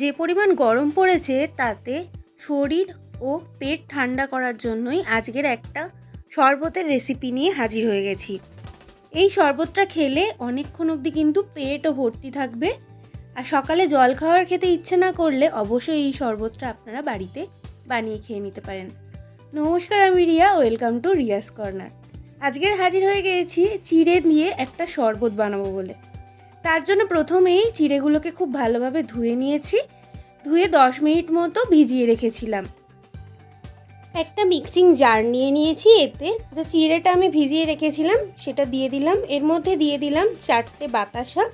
যে পরিমাণ গরম পড়েছে তাতে শরীর ও পেট ঠান্ডা করার জন্যই আজকের একটা শরবতের রেসিপি নিয়ে হাজির হয়ে গেছি। এই শরবতটা খেলে অনেকক্ষণ অবধি কিন্তু পেটও ভর্তি থাকবে। আর সকালে জল খাওয়ার খেতে ইচ্ছে না করলে অবশ্যই এই শরবতটা আপনারা বাড়িতে বানিয়ে খেয়ে নিতে পারেন। নমস্কার, আমি Riya, welcome to Riya's corner. আজকের হাজির হয়ে গিয়েছি চিড়ে দিয়ে একটা শরবত বানাবো বলে। তার জন্য প্রথমেই চিড়েগুলোকে খুব ভালোভাবে ধুয়ে নিয়েছি, ধুয়ে দশ মিনিট মতো ভিজিয়ে রেখেছিলাম। একটা মিক্সিং জার নিয়ে নিয়েছি এতে। যে চিড়েটা আমি ভিজিয়ে রেখেছিলাম, সেটা দিয়ে দিলাম। এর মধ্যে দিয়ে দিলাম চারটে বাতাসা।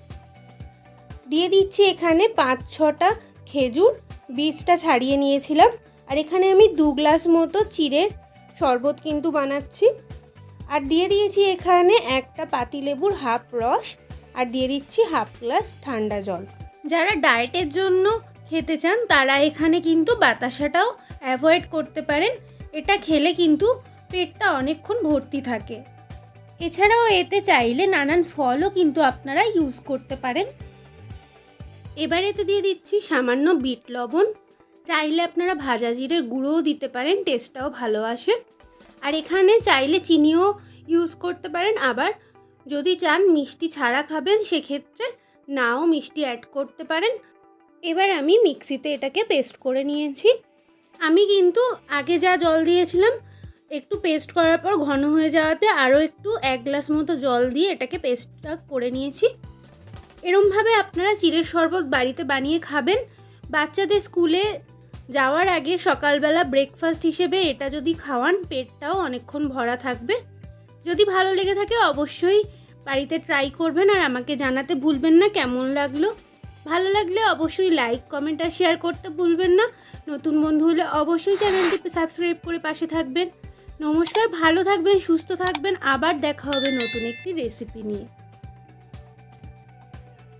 দিয়ে দিচ্ছি এখানে পাঁচ ছটা খেজুর, বীজটা ছাড়িয়ে নিয়েছিলাম। আর এখানে আমি দু গ্লাস মতো চিড়ের শরবত কিন্তু বানাচ্ছি। আর দিয়ে দিয়েছি এখানে একটা পাতিলেবুর হাফ রস। আর দিয়ে দিচ্ছি হাফ গ্লাস ঠান্ডা জল। যারা ডায়েটের জন্য খেতে চান, তারা এখানে কিন্তু বাতাসাটাও অ্যাভয়েড করতে পারেন। এটা খেলে কিন্তু পেটটা অনেকক্ষণ ভর্তি থাকে। এছাড়াও এতে চাইলে নানান ফলও কিন্তু আপনারা ইউজ করতে পারেন। এবার এতে দিয়ে দিচ্ছি সামান্য বিট লবণ। চাইলে আপনারা ভাজা জিরের গুঁড়োও দিতে পারেন টেস্টটাও ভালো আসে। আর এখানে চাইলে চিনিও ইউজ করতে পারেন। আবার যদি চান মিষ্টি ছাড়া খাবেন, সেক্ষেত্রে নাও মিষ্টি অ্যাড করতে পারেন। এবার আমি মিক্সিতে এটাকে পেস্ট করে নিয়েছি। আমি কিন্তু আগে যা জল দিয়েছিলাম, একটু পেস্ট করার পর ঘন হয়ে যাওয়াতে আরও একটু এক গ্লাস মতো জল দিয়ে এটাকে পেস্টটা করে নিয়েছি। এরমভাবে আপনারা চিড়ের শরবত বাড়িতে বানিয়ে খাবেন। বাচ্চাদের স্কুলে যাওয়ার আগে সকালবেলা ব্রেকফাস্ট হিসেবে এটা যদি খাওয়ান, পেটটাও অনেকক্ষণ ভরা থাকবে। যদি ভালো লেগে থাকে অবশ্যই বাড়িতে ট্রাই করবেন আর আমাকে জানাতে ভুলবেন না কেমন লাগল। ভালো লাগলে অবশ্যই লাইক কমেন্ট আর শেয়ার করতে ভুলবেন না। নতুন বন্ধু হলে অবশ্যই চ্যানেলটিতে সাবস্ক্রাইব করে পাশে থাকবেন। নমস্কার, ভালো থাকবেন, সুস্থ থাকবেন। আবার দেখা হবে নতুন একটি রেসিপি নিয়ে।